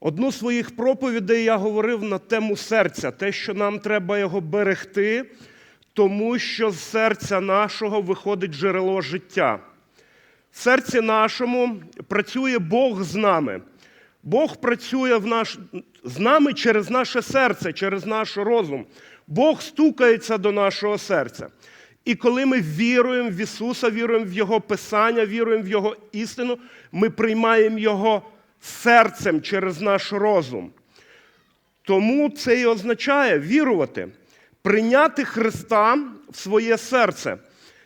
Одну з своїх проповідей я говорив на тему серця, те, що нам треба його берегти, тому що з серця нашого виходить джерело життя. В серці нашому працює Бог з нами. Бог працює в наш... з нами через наше серце, через наш розум. Бог стукається до нашого серця. І коли ми віруємо в Ісуса, віруємо в Його Писання, віруємо в Його істину, ми приймаємо Його серцем через наш розум. Тому це і означає вірувати, прийняти Христа в своє серце.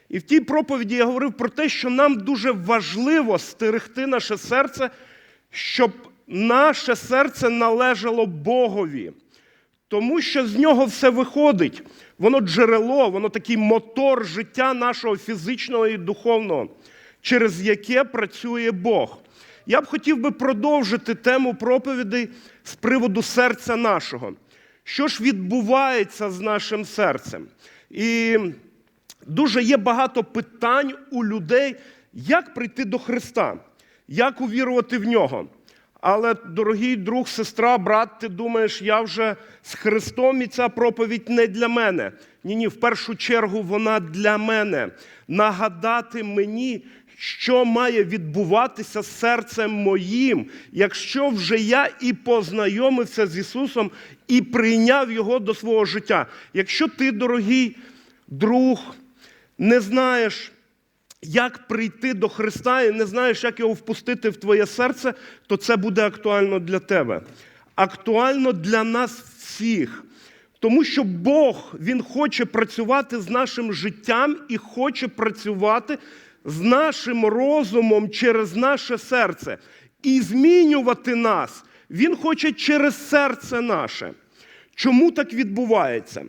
І в тій проповіді я говорив про те, що нам дуже важливо стерегти наше серце, щоб наше серце належало Богові. Тому що з нього все виходить. Воно джерело, воно такий мотор життя нашого фізичного і духовного, через яке працює Бог. Я б хотів би продовжити тему проповідей з приводу серця нашого. Що ж відбувається з нашим серцем? І дуже є багато питань у людей, як прийти до Христа, як увірувати в нього. Але, дорогий друг, сестра, брат, ти думаєш, я вже з Христом і ця проповідь не для мене. Ні, ні, в першу чергу вона для мене. Нагадати мені, що має відбуватися серцем моїм, якщо вже я і познайомився з Ісусом і прийняв Його до свого життя. Якщо ти, дорогий друг, не знаєш, як прийти до Христа і не знаєш, як його впустити в твоє серце, то це буде актуально для тебе. Актуально для нас всіх. Тому що Бог Він хоче працювати з нашим життям і хоче працювати з нашим розумом через наше серце і змінювати нас. Він хоче через серце наше. Чому так відбувається?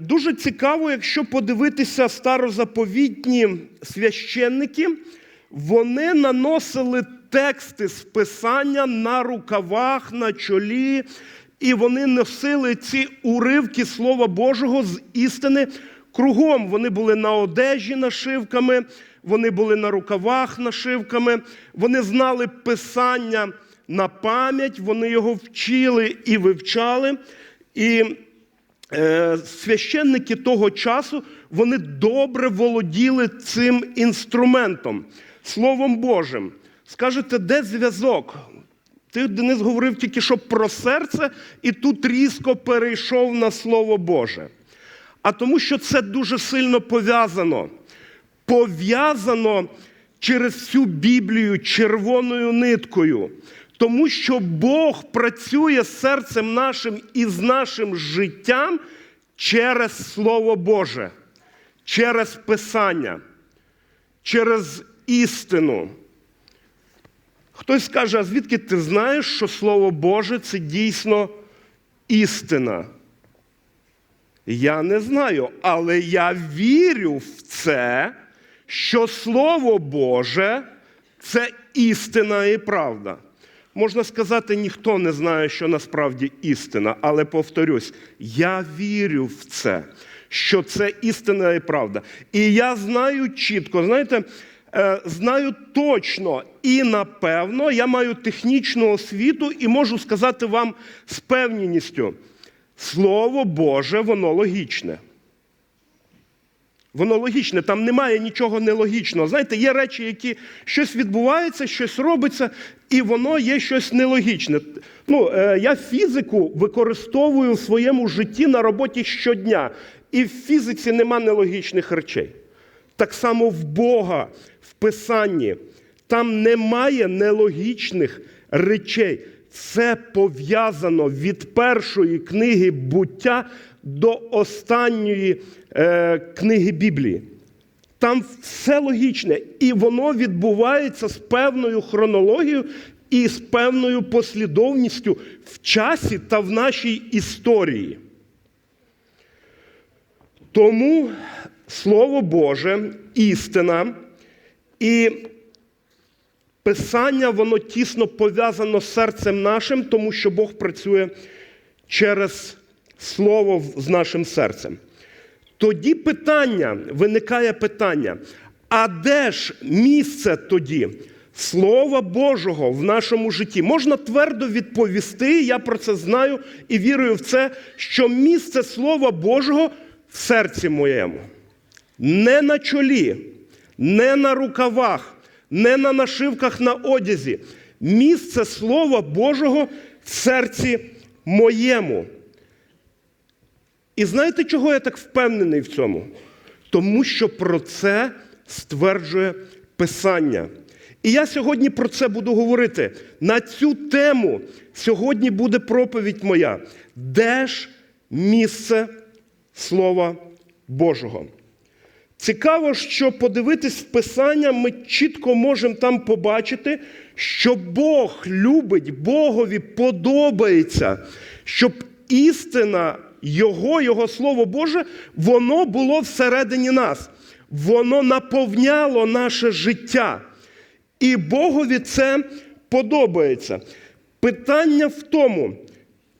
Дуже цікаво, якщо подивитися старозаповітні священники, вони наносили тексти з писання на рукавах, на чолі, і вони носили ці уривки Слова Божого з істини кругом. Вони були на одежі нашивками, вони були на рукавах нашивками, вони знали писання на пам'ять, вони його вчили і вивчали. І священники того часу вони добре володіли цим інструментом, Словом Божим. Скажете, де зв'язок? Ти, Денис, говорив тільки що про серце, і тут різко перейшов на Слово Боже. А тому, що це дуже сильно пов'язано. Пов'язано через всю Біблію червоною ниткою. Тому що Бог працює з серцем нашим і з нашим життям через Слово Боже, через Писання, через істину. Хтось скаже, а звідки ти знаєш, що Слово Боже це дійсно істина? Я не знаю, але я вірю в це, що Слово Боже це істина і правда. Можна сказати, ніхто не знає, що насправді істина, але повторюсь, я вірю в це, що це істина і правда. І я знаю чітко, знаєте, знаю точно і напевно, я маю технічну освіту і можу сказати вам з певністю, Слово Боже, воно логічне. Воно логічне, там немає нічого нелогічного. Знаєте, є речі, які щось відбувається, щось робиться, і воно є щось нелогічне. Ну, Я фізику використовую в своєму житті на роботі щодня. І в фізиці нема нелогічних речей. Так само в Бога, в Писанні, там немає нелогічних речей. Це пов'язано від першої книги буття до останньої е, книги Біблії. Там все логічне, і воно відбувається з певною хронологією і з певною послідовністю в часі та в нашій історії. Тому Слово Боже, істина і Писання, воно тісно пов'язано з серцем нашим, тому що Бог працює через Слово з нашим серцем. Тоді питання, виникає питання, а де ж місце тоді Слова Божого в нашому житті. Можна твердо відповісти, я про це знаю і вірую в це, що місце Слова Божого в серці моєму. Не на чолі, не на рукавах, не на нашивках на одязі. Місце Слова Божого в серці моєму. І знаєте, чого я так впевнений в цьому? Тому що про це стверджує Писання. І я сьогодні про це буду говорити. На цю тему сьогодні буде проповідь моя. Де ж місце Слова Божого? Цікаво, що подивитись в Писання, ми чітко можемо там побачити, що Бог любить, Богові подобається, щоб істина Його, Його Слово Боже, воно було всередині нас. Воно наповняло наше життя. І Богові це подобається. Питання в тому,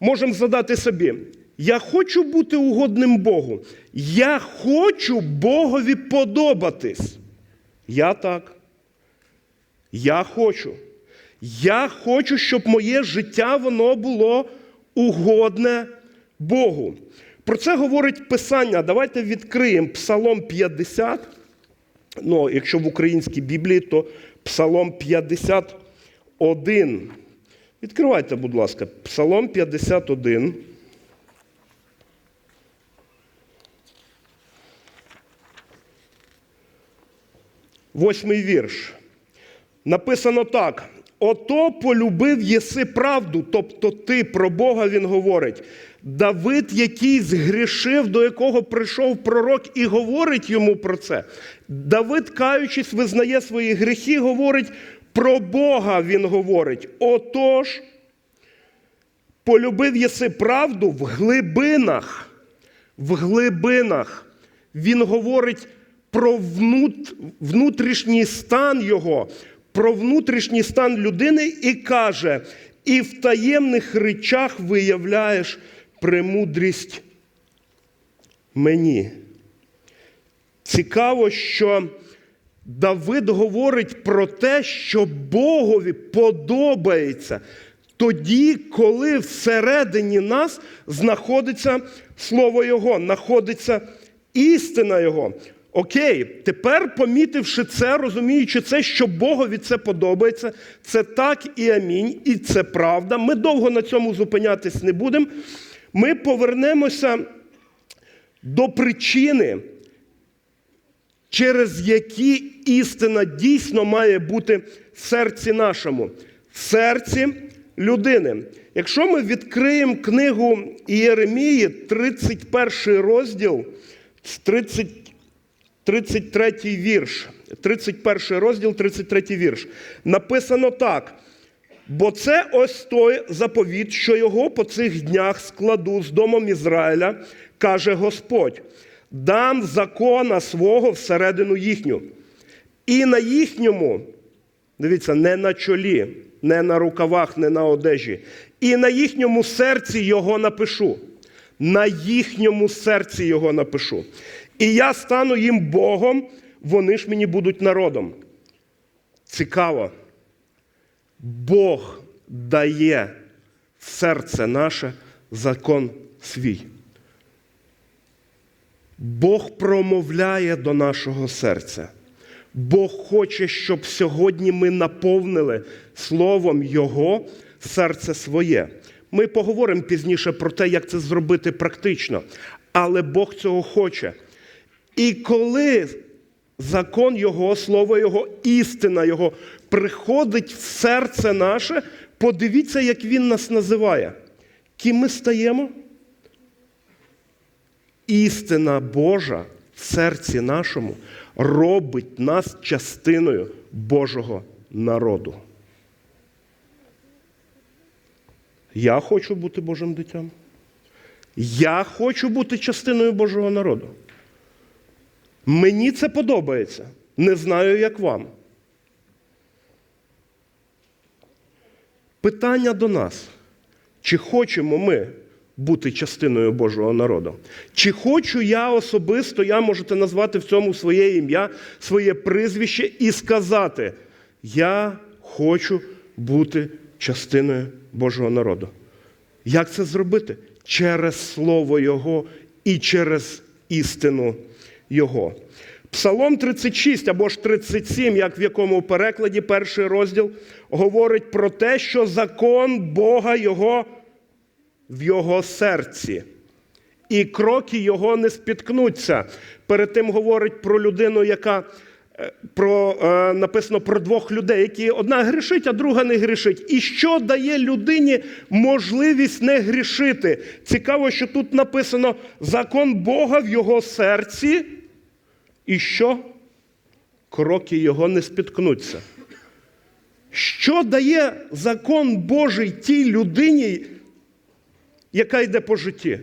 можемо задати собі, я хочу бути угодним Богу. Я хочу Богові подобатись. Я так. Я хочу. Я хочу, щоб моє життя воно було угодне Богу. Про це говорить Писання. Давайте відкриємо Псалом 50. Ну, якщо в українській Біблії, то Псалом 51. Відкривайте, будь ласка, Псалом 51. Восьмий вірш. Написано так: ото полюбив єси правду, тобто ти про Бога він говорить. Давид, який згрішив, до якого прийшов пророк і говорить йому про це. Давид, каючись, визнає свої гріхи, говорить про Бога він говорить. Отож, полюбив єси правду в глибинах. В глибинах. Він говорить про внут, внутрішній стан його, про внутрішній стан людини і каже: і в таємних речах виявляєш премудрість мені. Цікаво, що Давид говорить про те, що Богові подобається тоді, коли всередині нас знаходиться Слово Його, знаходиться істина Його. Окей, тепер, помітивши це, розуміючи це, що Богові це подобається, це так і амінь, і це правда. Ми довго на цьому зупинятись не будемо. Ми повернемося до причини, через які істина дійсно має бути в серці нашому, в серці людини. Якщо ми відкриємо книгу Ієремії, 31 розділ, 30, 33 вірш, 31 розділ, 33 вірш, написано так. Бо це ось той заповіт, що його по цих днях складу з домом Ізраїля, каже Господь, дам закона свого всередину їхню. І на їхньому, дивіться, не на чолі, не на рукавах, не на одежі, і на їхньому серці його напишу. На їхньому серці його напишу. І я стану їм Богом, вони ж мені будуть народом. Цікаво. Бог дає в серце наше закон свій. Бог промовляє до нашого серця. Бог хоче, щоб сьогодні ми наповнили Словом Його серце своє. Ми поговоримо пізніше про те, як це зробити практично. Але Бог цього хоче. І коли закон Його, Слово Його, істина Його приходить в серце наше, подивіться, як Він нас називає. Ким ми стаємо? Істина Божа в серці нашому робить нас частиною Божого народу. Я хочу бути Божим дитям. Я хочу бути частиною Божого народу. Мені це подобається. Не знаю, як вам. Питання до нас. Чи хочемо ми бути частиною Божого народу? Чи хочу я особисто, я можете назвати в цьому своє ім'я, своє прізвище і сказати: Я хочу бути частиною Божого народу. Як це зробити? Через Слово Його і через істину Його. Псалом 36 або ж 37, як в якому перекладі перший розділ, говорить про те, що закон Бога Його в його серці. І кроки його не спіткнуться. Перед тим говорить про людину, яка про, е, написано про двох людей, які одна грішить, а друга не грішить. І що дає людині можливість не грішити? Цікаво, що тут написано закон Бога в його серці. І що? Кроки його не спіткнуться. Що дає закон Божий тій людині, яка йде по житті?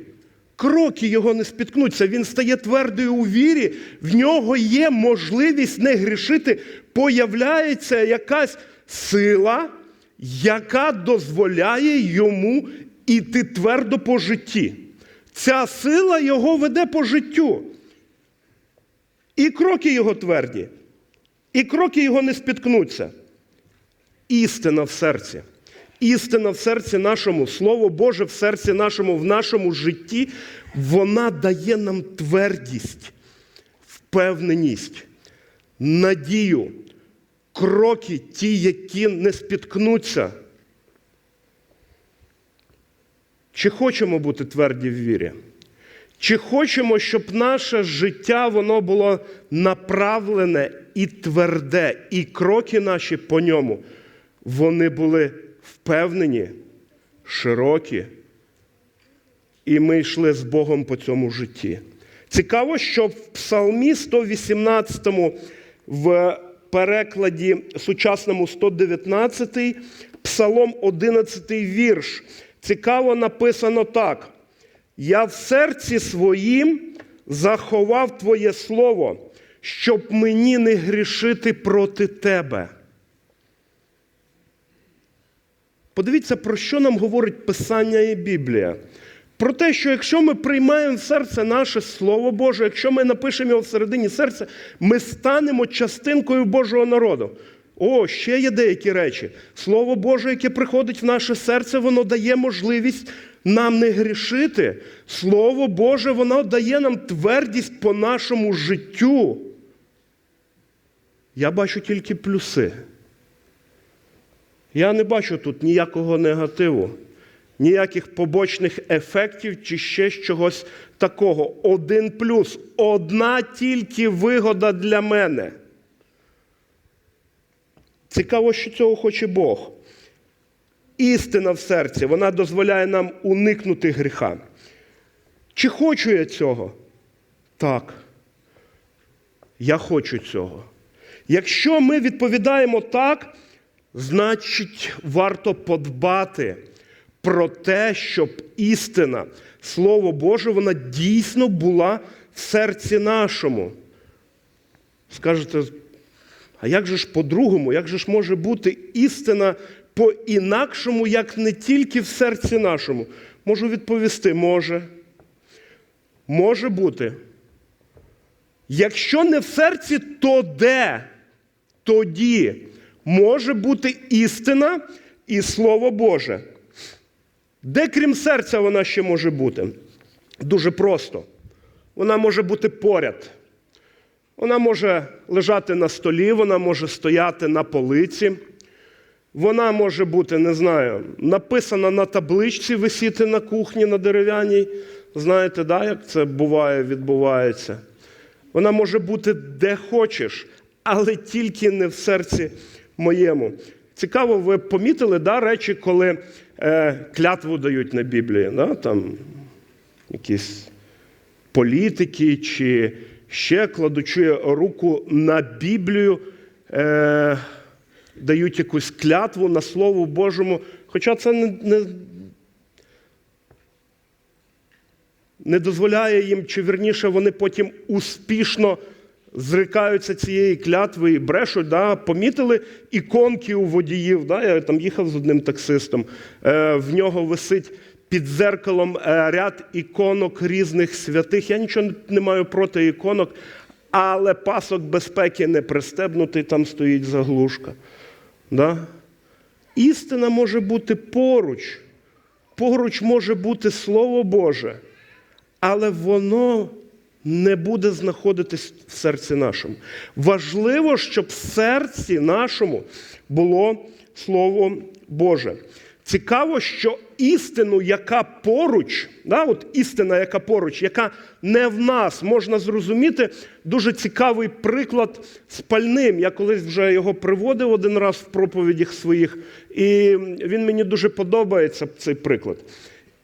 Кроки його не спіткнуться, він стає твердою у вірі, в нього є можливість не грішити, появляється якась сила, яка дозволяє йому іти твердо по житті. Ця сила його веде по життю. І кроки його тверді, і кроки його не спіткнуться. Істина в серці. Істина в серці нашому, Слово Боже в серці нашому, в нашому житті, вона дає нам твердість, впевненість, надію, кроки ті, які не спіткнуться. Чи хочемо бути тверді в вірі? Чи хочемо, щоб наше життя воно було направлене і тверде, і кроки наші по ньому, вони були впевнені, широкі, і ми йшли з Богом по цьому житті. Цікаво, що в Псалмі 118 в перекладі сучасному 119, Псалом 11 вірш. Цікаво написано так. Я в серці своїм заховав Твоє Слово, щоб мені не грішити проти Тебе. Подивіться, про що нам говорить Писання і Біблія. Про те, що якщо ми приймаємо в серце наше Слово Боже, якщо ми напишемо його всередині серця, ми станемо частинкою Божого народу. О, ще є деякі речі. Слово Боже, яке приходить в наше серце, воно дає можливість нам не грішити. Слово Боже, воно дає нам твердість по нашому життю. Я бачу тільки плюси. Я не бачу тут ніякого негативу, ніяких побочних ефектів чи ще чогось такого. Один плюс, одна тільки вигода для мене. Цікаво, що цього хоче Бог. Істина в серці, вона дозволяє нам уникнути гріха. Чи хочу я цього? Так. Я хочу цього. Якщо ми відповідаємо так, значить, варто подбати про те, щоб істина, Слово Боже, вона дійсно була в серці нашому. Скажете, а як же ж по-другому, як же ж може бути істина по-інакшому, як не тільки в серці нашому? Можу відповісти, може. Може бути. Якщо не в серці, то де? Тоді може бути істина і Слово Боже. Де крім серця вона ще може бути? Дуже просто. Вона може бути поряд. Вона може лежати на столі, вона може стояти на полиці. Вона може бути, не знаю, написана на табличці, висіти на кухні на дерев'яній. Знаєте, да, як це буває, відбувається. Вона може бути де хочеш, але тільки не в серці моєму. Цікаво, ви помітили да, речі, коли е, клятву дають на Біблії, да, там якісь політики чи ще кладучи руку на Біблію, е, дають якусь клятву на Слову Божому. Хоча це не, не, не дозволяє їм, чи вірніше, вони потім успішно зрикаються цієї клятви і брешуть. Да? Помітили іконки у водіїв. Да? Я там їхав з одним таксистом, е, в нього висить під дзеркалом е, ряд іконок різних святих. Я нічого не маю проти іконок, але пасок безпеки не пристебнутий, там стоїть заглушка. Да? істина може бути поруч, поруч може бути Слово Боже, але воно не буде знаходитись в серці нашому. Важливо, щоб в серці нашому було Слово Боже. Цікаво, що істину, яка поруч, да, от істина, яка поруч, яка не в нас, можна зрозуміти дуже цікавий приклад з пальним. Я колись вже його приводив один раз в проповідях своїх, і він мені дуже подобається цей приклад.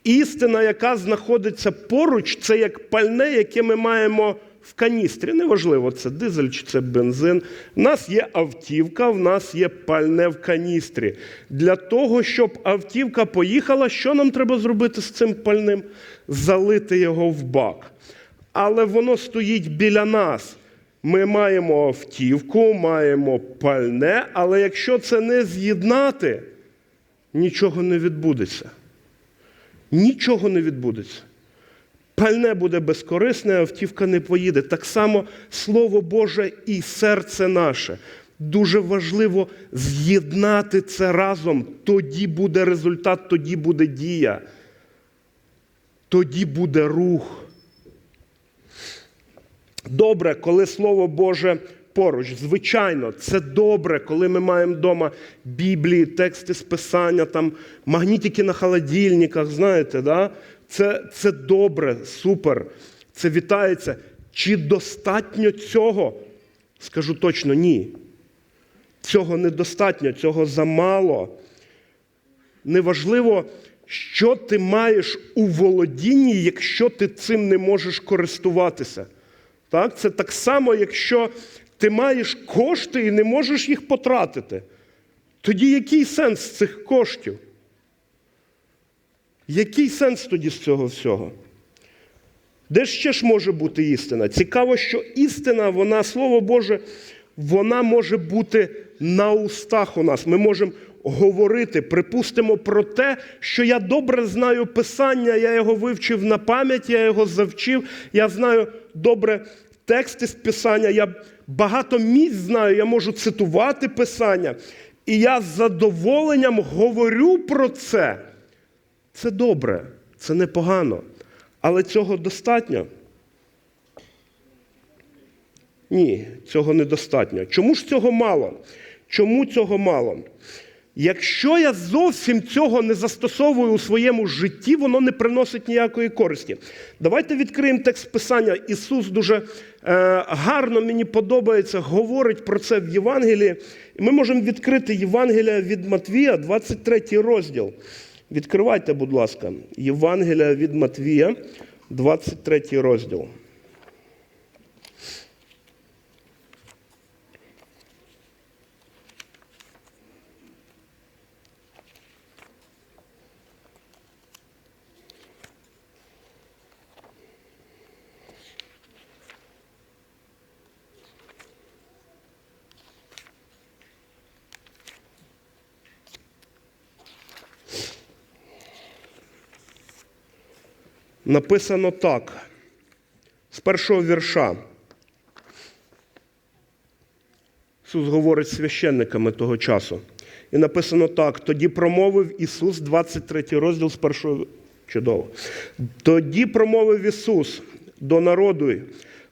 Істина, яка знаходиться поруч, це як пальне, яке ми маємо в каністрі. Неважливо, це дизель чи це бензин. В нас є автівка, в нас є пальне в каністрі. Для того, щоб автівка поїхала, що нам треба зробити з цим пальним? Залити його в бак. Але воно стоїть біля нас. Ми маємо автівку, маємо пальне, але якщо це не з'єднати, нічого не відбудеться. Нічого не відбудеться. Пальне буде безкорисне, автівка не поїде. Так само Слово Боже і серце наше. Дуже важливо з'єднати це разом. Тоді буде результат, тоді буде дія. Тоді буде рух. Добре, коли Слово Боже поруч. Звичайно, це добре, коли ми маємо вдома Біблії, тексти з Писання, там, магнітики на холодильниках, знаєте, да? це, це добре, супер. Це вітається. Чи достатньо цього? Скажу точно ні. Цього недостатньо, цього замало. Неважливо, що ти маєш у володінні, якщо ти цим не можеш користуватися. Так? Це так само, якщо ти маєш кошти і не можеш їх потратити. Тоді який сенс цих коштів? Який сенс тоді з цього всього? Де ще ж може бути істина? Цікаво, що істина, вона, Слово Боже, вона може бути на устах у нас. Ми можемо говорити, припустимо про те, що я добре знаю Писання, я його вивчив на пам'ять, я його завчив, я знаю добре тексти з Писання, я багато місць знаю, я можу цитувати Писання. І я з задоволенням говорю про це. Це добре, це непогано. Але цього достатньо? Ні, цього недостатньо. Чому ж цього мало? Чому цього мало? Якщо я зовсім цього не застосовую у своєму житті, воно не приносить ніякої користі. Давайте відкриємо текст Писання. Ісус дуже е, гарно мені подобається, говорить про це в Євангелії. Ми можемо відкрити Євангелія від Матвія, 23 розділ. Відкривайте, будь ласка, Євангелія від Матвія, 23 розділ. Написано так, з першого вірша. Ісус говорить з священниками того часу. І написано так: тоді промовив Ісус, 23 розділ з першого чудово. Тоді промовив Ісус до народу,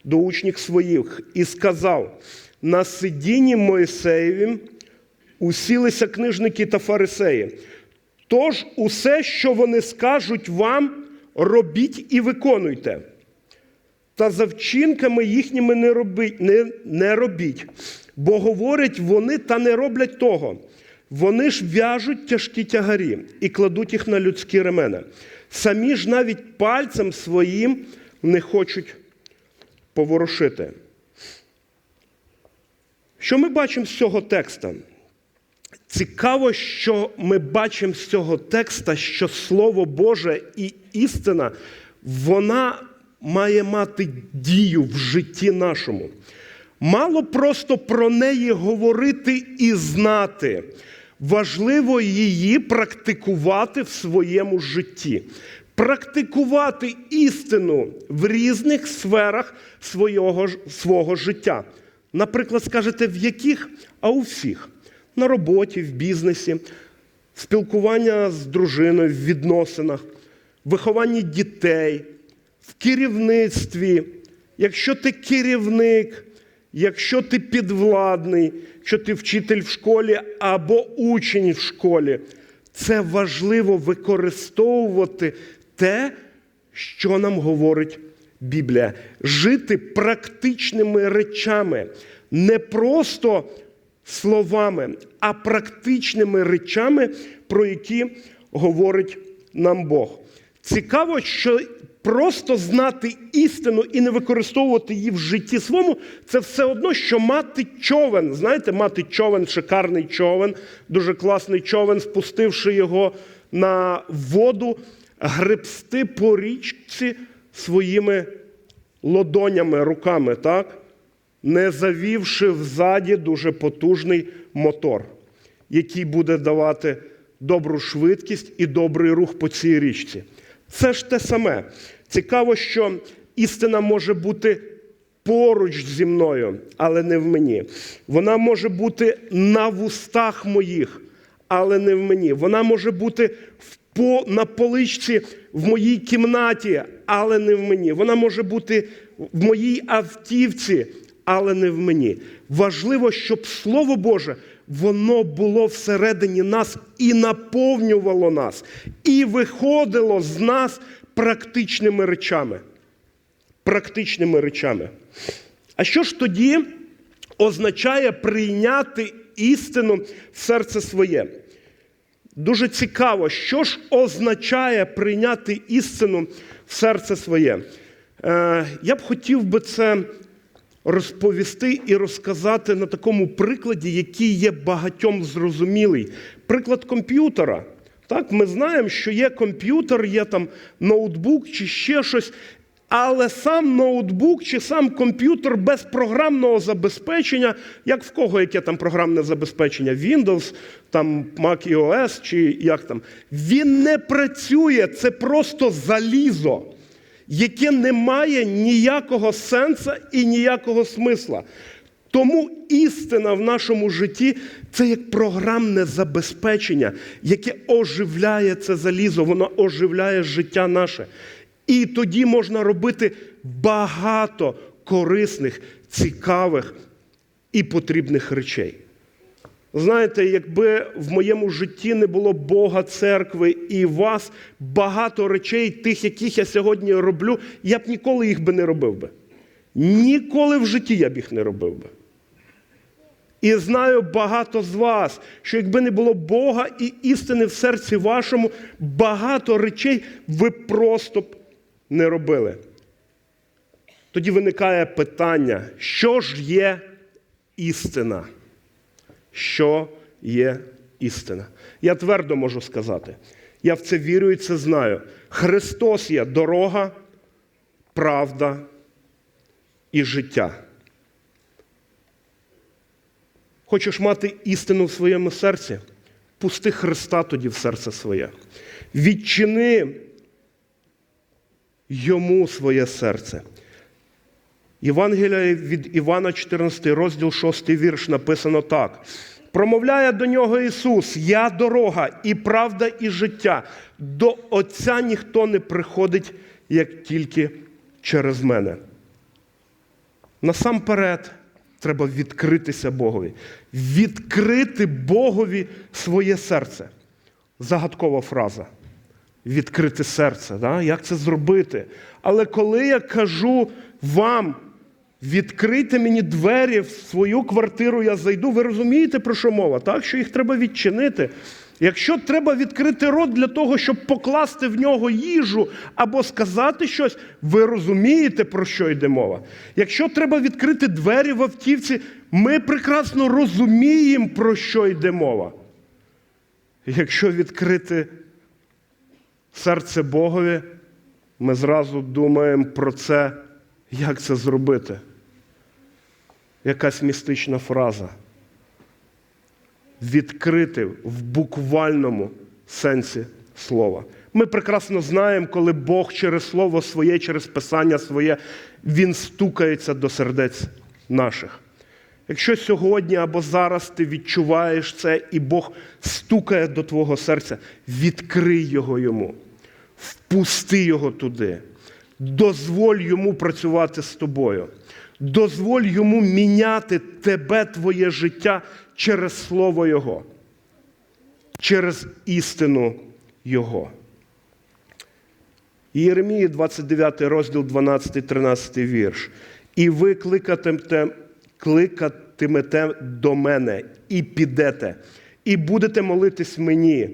до учнів своїх, і сказав: на сидінні Моїсеєві усілися книжники та фарисеї. Тож усе, що вони скажуть вам, робіть і виконуйте. Та за вчинками їхніми не робіть, не, не робіть, бо говорять вони та не роблять того. Вони ж в'яжуть тяжкі тягарі і кладуть їх на людські ремена. Самі ж навіть пальцем своїм не хочуть поворушити. Що ми бачимо з цього текста? Цікаво, що ми бачимо з цього текста, що Слово Боже і істина, вона має мати дію в житті нашому. Мало просто про неї говорити і знати. Важливо її практикувати в своєму житті. Практикувати істину в різних сферах свого, свого життя. Наприклад, скажете, в яких? А у всіх на роботі, в бізнесі, спілкування з дружиною в відносинах, вихованні дітей, в керівництві. Якщо ти керівник, якщо ти підвладний, якщо ти вчитель в школі або учень в школі, це важливо використовувати те, що нам говорить Біблія. Жити практичними речами, не просто словами, а практичними речами, про які говорить нам Бог. Цікаво, що просто знати істину і не використовувати її в житті своєму, це все одно, що мати човен. Знаєте, мати човен, шикарний човен, дуже класний човен, спустивши його на воду, гребсти по річці своїми лодонями, руками, так? Не завівши взаді дуже потужний мотор, який буде давати добру швидкість і добрий рух по цій річці. Це ж те саме. Цікаво, що істина може бути поруч зі мною, але не в мені. Вона може бути на вустах моїх, але не в мені. Вона може бути по, на поличці в моїй кімнаті, але не в мені. Вона може бути в моїй автівці, але не в мені. Важливо, щоб Слово Боже воно було всередині нас і наповнювало нас, і виходило з нас практичними речами. Практичними речами. А що ж тоді означає прийняти істину в серце своє? Дуже цікаво, що ж означає прийняти істину в серце своє. Е, я б хотів би це розповісти і розказати на такому прикладі, який є багатьом зрозумілий. Приклад комп'ютера. Так, Ми знаємо, що є комп'ютер, є там ноутбук чи ще щось. Але сам ноутбук чи сам комп'ютер без програмного забезпечення, як в кого яке там програмне забезпечення, Windows, там Mac OS чи як там, він не працює, це просто залізо, яке не має ніякого сенсу і ніякого смисла. Тому істина в нашому житті це як програмне забезпечення, яке оживляє це залізо, воно оживляє життя наше. І тоді можна робити багато корисних, цікавих і потрібних речей. Знаєте, якби в моєму житті не було Бога, церкви і вас, багато речей, тих, яких я сьогодні роблю, я б ніколи їх би не робив би. Ніколи в житті я б їх не робив би. І знаю багато з вас, що якби не було Бога і істини в серці вашому, багато речей ви просто б не робили. Тоді виникає питання, що ж є істина? Що є істина? Я твердо можу сказати. Я в це вірю і це знаю. Христос є дорога, правда і життя. Хочеш мати істину в своєму серці? Пусти Христа тоді в серце своє. Відчини йому своє серце. Євангелія від Івана, 14 розділ, 6 вірш, написано так. Промовляє до нього Ісус: Я дорога, і правда, і життя. До Отця ніхто не приходить, як тільки через мене. Насамперед, треба відкритися Богові. Відкрити Богові своє серце. Загадкова фраза. Відкрити серце. Да? Як це зробити? Але коли я кажу вам, відкрити мені двері в свою квартиру, я зайду, ви розумієте, про що мова? Так? Що їх треба відчинити. Якщо треба відкрити рот для того, щоб покласти в нього їжу або сказати щось, ви розумієте, про що йде мова. Якщо треба відкрити двері в автівці, ми прекрасно розуміємо, про що йде мова. Якщо відкрити серце Богові, ми зразу думаємо про це, як це зробити. Якась містична фраза відкрити в буквальному сенсі слова. Ми прекрасно знаємо, коли Бог через Слово своє, через Писання своє, Він стукається до сердець наших. Якщо сьогодні або зараз ти відчуваєш це, і Бог стукає до твого серця, відкрий його йому, впусти його туди, дозволь йому працювати з тобою, дозволь йому міняти тебе, твоє життя через Слово Його, через істину Його. Єремії, 29 розділ, 12-13 вірш. І ви кликатимете, кликатимете до мене, і підете, і будете молитись мені,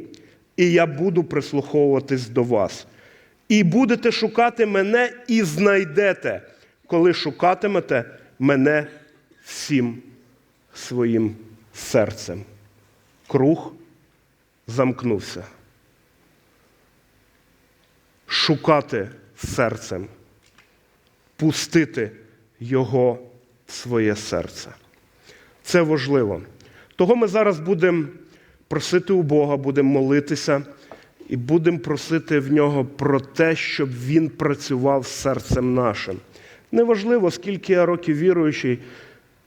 і я буду прислуховуватись до вас. І будете шукати мене і знайдете, коли шукатимете мене всім своїм серцем. Круг замкнувся шукати серцем, пустити його в своє серце. Це важливо. Того ми зараз будемо просити у Бога, будемо молитися і будемо просити в нього про те, щоб він працював серцем нашим. Неважливо, скільки я років віруючий,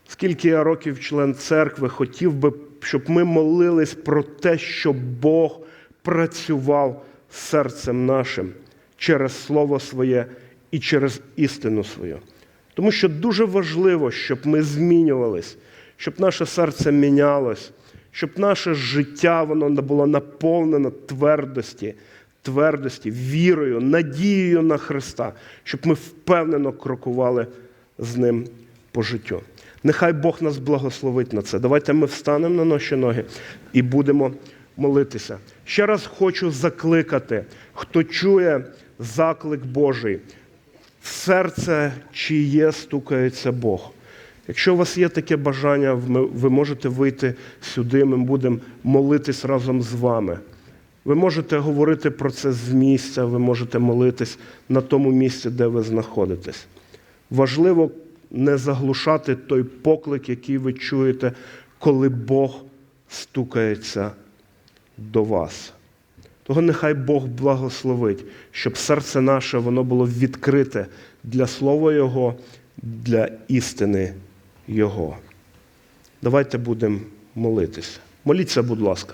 скільки я років член церкви, хотів би, щоб ми молились про те, щоб Бог працював серцем нашим через Слово своє і через істину свою. Тому що дуже важливо, щоб ми змінювались, щоб наше серце мінялось, щоб наше життя воно було наповнено твердості, твердості, вірою, надією на Христа, щоб ми впевнено крокували з Ним по життю. Нехай Бог нас благословить на це. Давайте ми встанемо на наші ноги і будемо молитися. Ще раз хочу закликати, хто чує заклик Божий, в серце чиє стукається Бог. Якщо у вас є таке бажання, ви можете вийти сюди, ми будемо молитись разом з вами. Ви можете говорити про це з місця, ви можете молитись на тому місці, де ви знаходитесь. Важливо не заглушати той поклик, який ви чуєте, коли Бог стукається до вас. Того нехай Бог благословить, щоб серце наше воно було відкрите для Слова Його, для істини Його. Давайте будемо молитися. Моліться, будь ласка.